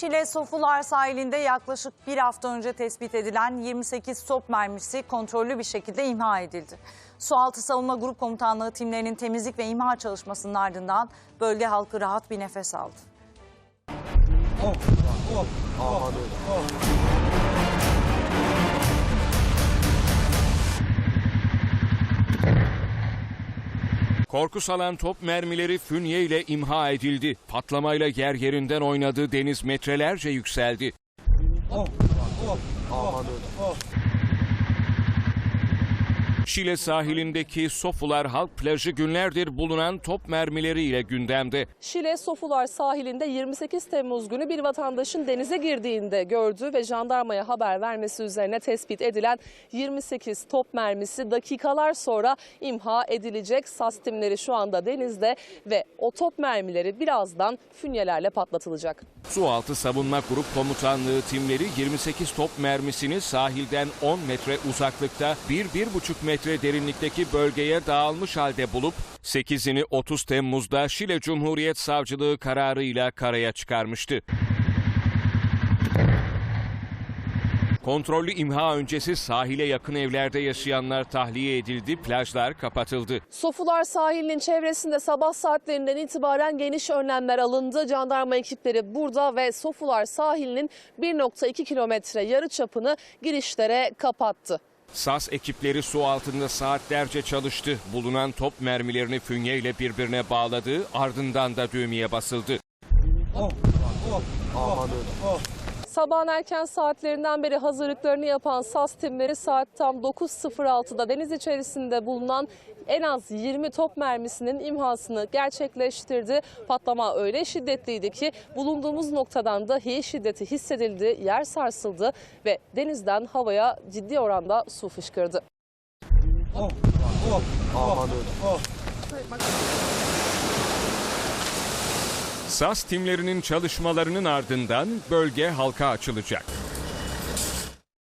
Şile Sofular sahilinde yaklaşık bir hafta önce tespit edilen 28 top mermisi kontrollü bir şekilde imha edildi. Sualtı Savunma Grup Komutanlığı timlerinin temizlik ve imha çalışmasının ardından bölge halkı rahat bir nefes aldı. Korku salan top mermileri fünye ile imha edildi. Patlamayla yer yerinden oynadı, deniz metrelerce yükseldi. Şile sahilindeki Sofular Halk Plajı günlerdir bulunan top mermileriyle gündemde. Şile Sofular sahilinde 28 Temmuz günü bir vatandaşın denize girdiğinde gördü ve jandarmaya haber vermesi üzerine tespit edilen 28 top mermisi dakikalar sonra imha edilecek. SAS timleri şu anda denizde ve o top mermileri birazdan fünyelerle patlatılacak. Sualtı Savunma Grup Komutanlığı timleri 28 top mermisini sahilden 10 metre uzaklıkta 1-1,5 metre derinlikteki bölgeye dağılmış halde bulup 8'ini 30 Temmuz'da Şile Cumhuriyet Savcılığı kararıyla karaya çıkarmıştı. Kontrollü imha öncesi sahile yakın evlerde yaşayanlar tahliye edildi, plajlar kapatıldı. Sofular sahilinin çevresinde sabah saatlerinden itibaren geniş önlemler alındı. Jandarma ekipleri burada ve Sofular sahilinin 1.2 kilometre yarı çapını girişlere kapattı. SAS ekipleri su altında saatlerce çalıştı. Bulunan top mermilerini fünyeyle birbirine bağladı, ardından da düğmeye basıldı. Sabahın erken saatlerinden beri hazırlıklarını yapan SAS timleri saat tam 9.06'da deniz içerisinde bulunan en az 20 top mermisinin imhasını gerçekleştirdi. Patlama öyle şiddetliydi ki bulunduğumuz noktadan dahi şiddeti hissedildi, yer sarsıldı ve denizden havaya ciddi oranda su fışkırdı. SAS timlerinin çalışmalarının ardından bölge halka açılacak.